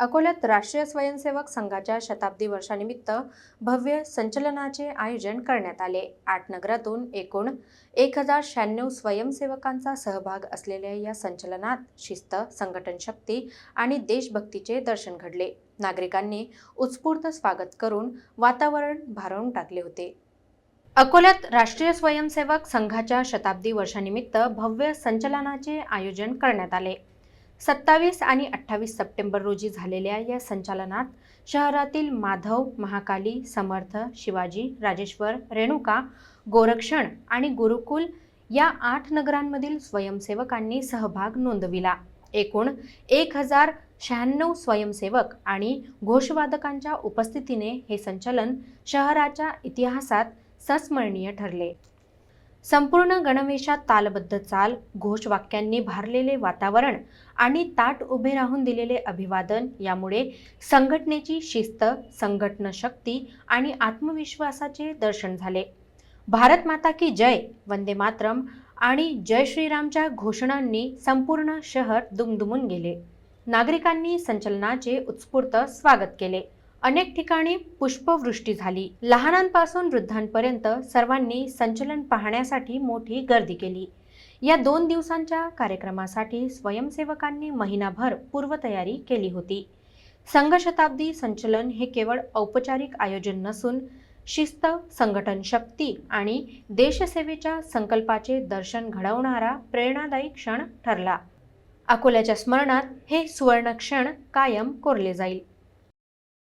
अकोल्यात राष्ट्रीय स्वयंसेवक संघाच्या शताब्दी वर्षानिमित्त भव्य संचलनाचे आयोजन करण्यात आले. आठ नगरातून एकूण एक हजार शहाण्णव स्वयंसेवकांचा सहभाग असलेल्या या संचलनात शिस्त संघटन शक्ती आणि देशभक्तीचे दर्शन घडले. नागरिकांनी उत्स्फूर्त स्वागत करून वातावरण भारावून टाकले होते. अकोल्यात राष्ट्रीय स्वयंसेवक संघाच्या शताब्दी वर्षानिमित्त भव्य संचलनाचे आयोजन करण्यात आले. सत्तावीस आणि अठ्ठावीस सप्टेंबर रोजी झालेल्या या संचालनात शहरातील माधव महाकाली समर्थ शिवाजी राजेश्वर रेणुका गोरक्षण आणि गुरुकुल या आठ नगरांमधील स्वयंसेवकांनी सहभाग नोंदविला. एकूण एक हजार शहाण्णव स्वयंसेवक आणि घोषवादकांच्या उपस्थितीने हे संचलन शहराच्या इतिहासात संस्मरणीय ठरले. संपूर्ण गणवेशात तालबद्ध चाल घोषवाक्यांनी भारलेले वातावरण आणि ताट उभे राहून दिलेले अभिवादन यामुळे संघटनेची शिस्त संघटन शक्ती आणि आत्मविश्वासाचे दर्शन झाले. भारत माता की जय वंदे मातरम आणि जय श्रीरामच्या घोषणांनी संपूर्ण शहर दुमदुमून गेले. नागरिकांनी संचलनाचे उत्स्फूर्त स्वागत केले. अनेक ठिकाणी पुष्पवृष्टी झाली. लहानांपासून वृद्धांपर्यंत सर्वांनी संचलन पाहण्यासाठी मोठी गर्दी केली. या दोन दिवसांच्या कार्यक्रमासाठी स्वयंसेवकांनी महिनाभर पूर्वतयारी केली होती. संघशताब्दी संचलन हे केवळ औपचारिक आयोजन नसून शिस्त संघटन शक्ती आणि देशसेवेच्या संकल्पाचे दर्शन घडवणारा प्रेरणादायी क्षण ठरला. अकोल्याच्या स्मरणात हे सुवर्ण क्षण कायम कोरले जाईल.